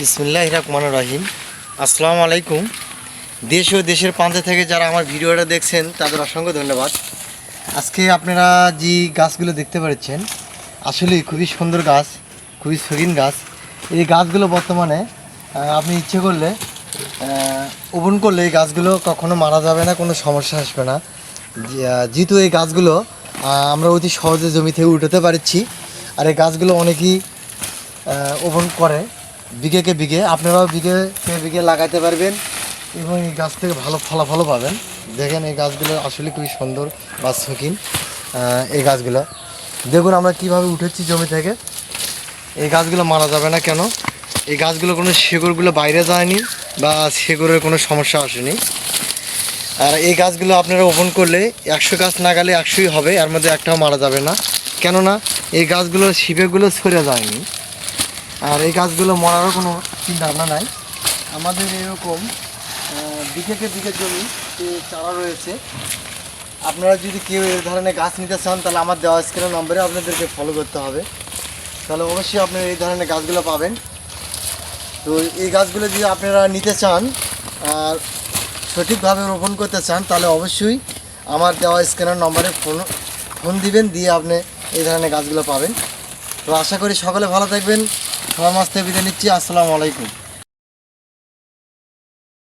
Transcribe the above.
বিসমুল্লাহ রহমান রাহিম। আসসালামু আলাইকুম। দেশ ও দেশের প্রান্তে থেকে যারা আমার ভিডিওটা দেখছেন, তাদের অসংখ্য ধন্যবাদ। আজকে আপনারা যে গাছগুলো দেখতে পাচ্ছেন, আসলে খুবই সুন্দর গাছ, খুবই শৌখিন গাছ। এই গাছগুলো বর্তমানে আপনি ইচ্ছে করলে ওপেন করলে এই গাছগুলো কখনো মারা যাবে না, কোনো সমস্যা আসবে না। যেহেতু এই গাছগুলো আমরা অতি সহজে জমি থেকে উঠাতে পারছি, আর এই গাছগুলো অনেকেই ওপেন করে। বিঘেকে বিঘে, আপনারাও বিঘে কে বিঘে লাগাইতে পারবেন এবং এই গাছ থেকে ভালো ফলাফলও পাবেন। দেখেন এই গাছগুলো আসলে খুবই সুন্দর বা শৌখিন এই গাছগুলো। দেখুন আমরা কীভাবে উঠেছি জমি থেকে। এই গাছগুলো মারা যাবে না কেন? এই গাছগুলো কোনো শেকড়গুলো বাইরে যায়নি বা শেকড়ের কোনো সমস্যা আসেনি। আর এই গাছগুলো আপনারা ওপেন করলে একশো গাছ না গেলে একশোই হবে, এর মধ্যে একটাও মারা যাবে না। কেননা এই গাছগুলো শিপেগুলো সরে যায়নি। আর এই গাছগুলো মরারও কোনো চিন্তা ভাবনা নাই। আমাদের এরকম বিঘেকে বিঘে জমি চারা রয়েছে। আপনারা যদি কেউ এই ধরনের গাছ নিতে চান, তাহলে আমার দেওয়া স্ক্রিনের নম্বরে আপনাদেরকে ফলো করতে হবে। তাহলে অবশ্যই আপনারা এই ধরনের গাছগুলো পাবেন। তো এই গাছগুলো যদি আপনারা নিতে চান, আর সঠিকভাবে রোপণ করতে চান, তাহলে অবশ্যই আমার দেওয়া স্ক্যানার নম্বরে ফোন ফোন দিবেন, দিয়ে আপনি এই ধরনের গাছগুলো পাবেন। তো আশা করি সকলে ভালো থাকবেন। সবার মাছ থেকে বিদায় নিচ্ছি। আসসালামু আলাইকুম।